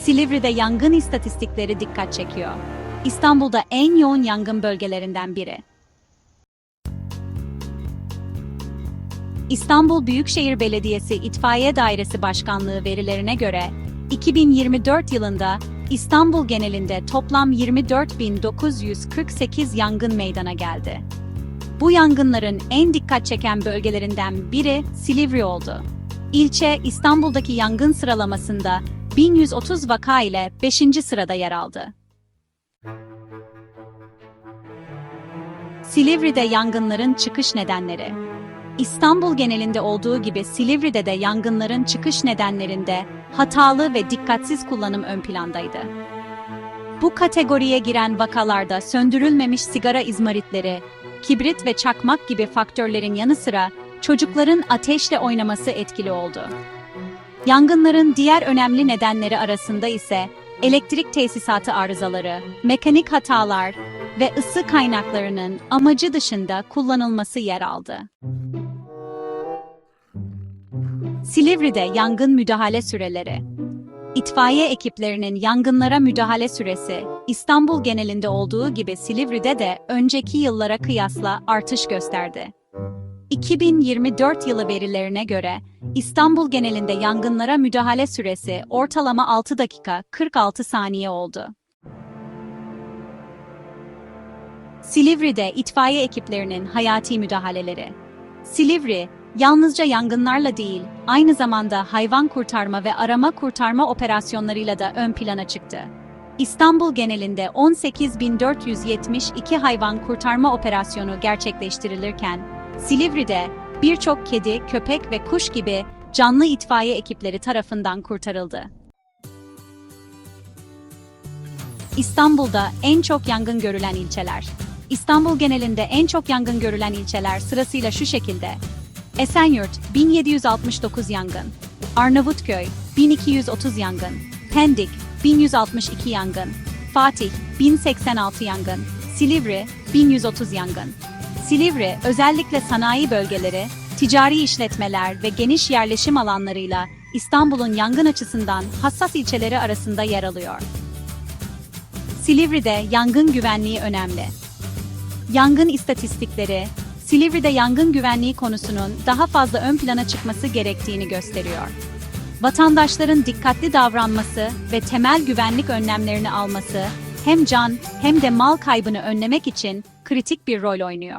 Silivri'de yangın istatistikleri dikkat çekiyor. İstanbul'da en yoğun yangın bölgelerinden biri. İstanbul Büyükşehir Belediyesi İtfaiye Dairesi Başkanlığı verilerine göre 2024 yılında İstanbul genelinde toplam 24.948 yangın meydana geldi. Bu yangınların en dikkat çeken bölgelerinden biri Silivri oldu. İlçe İstanbul'daki yangın sıralamasında 1130 vaka ile 5. sırada yer aldı. Silivri'de yangınların çıkış nedenleri İstanbul genelinde olduğu gibi Silivri'de de yangınların çıkış nedenlerinde hatalı ve dikkatsiz kullanım ön plandaydı. Bu kategoriye giren vakalarda söndürülmemiş sigara izmaritleri, kibrit ve çakmak gibi faktörlerin yanı sıra çocukların ateşle oynaması etkili oldu. Yangınların diğer önemli nedenleri arasında ise elektrik tesisatı arızaları, mekanik hatalar ve ısı kaynaklarının amacı dışında kullanılması yer aldı. Silivri'de yangın müdahale süreleri İtfaiye ekiplerinin yangınlara müdahale süresi, İstanbul genelinde olduğu gibi Silivri'de de önceki yıllara kıyasla artış gösterdi. 2024 yılı verilerine göre İstanbul genelinde yangınlara müdahale süresi ortalama 6 dakika 46 saniye oldu. Silivri'de itfaiye ekiplerinin hayati müdahaleleri. Silivri, yalnızca yangınlarla değil, aynı zamanda hayvan kurtarma ve arama kurtarma operasyonlarıyla da ön plana çıktı. İstanbul genelinde 18.472 hayvan kurtarma operasyonu gerçekleştirilirken, Silivri'de birçok kedi, köpek ve kuş gibi canlı itfaiye ekipleri tarafından kurtarıldı. İstanbul'da en çok yangın görülen ilçeler. İstanbul genelinde en çok yangın görülen ilçeler sırasıyla şu şekilde. Esenyurt 1769 yangın, Arnavutköy 1230 yangın, Pendik 1162 yangın, Fatih 1086 yangın, Silivri 1130 yangın. Silivri özellikle sanayi bölgeleri, ticari işletmeler ve geniş yerleşim alanlarıyla İstanbul'un yangın açısından hassas ilçeleri arasında yer alıyor. Silivri'de yangın güvenliği önemli. Yangın istatistikleri, Silivri'de yangın güvenliği konusunun daha fazla ön plana çıkması gerektiğini gösteriyor. Vatandaşların dikkatli davranması ve temel güvenlik önlemlerini alması hem can hem de mal kaybını önlemek için kritik bir rol oynuyor.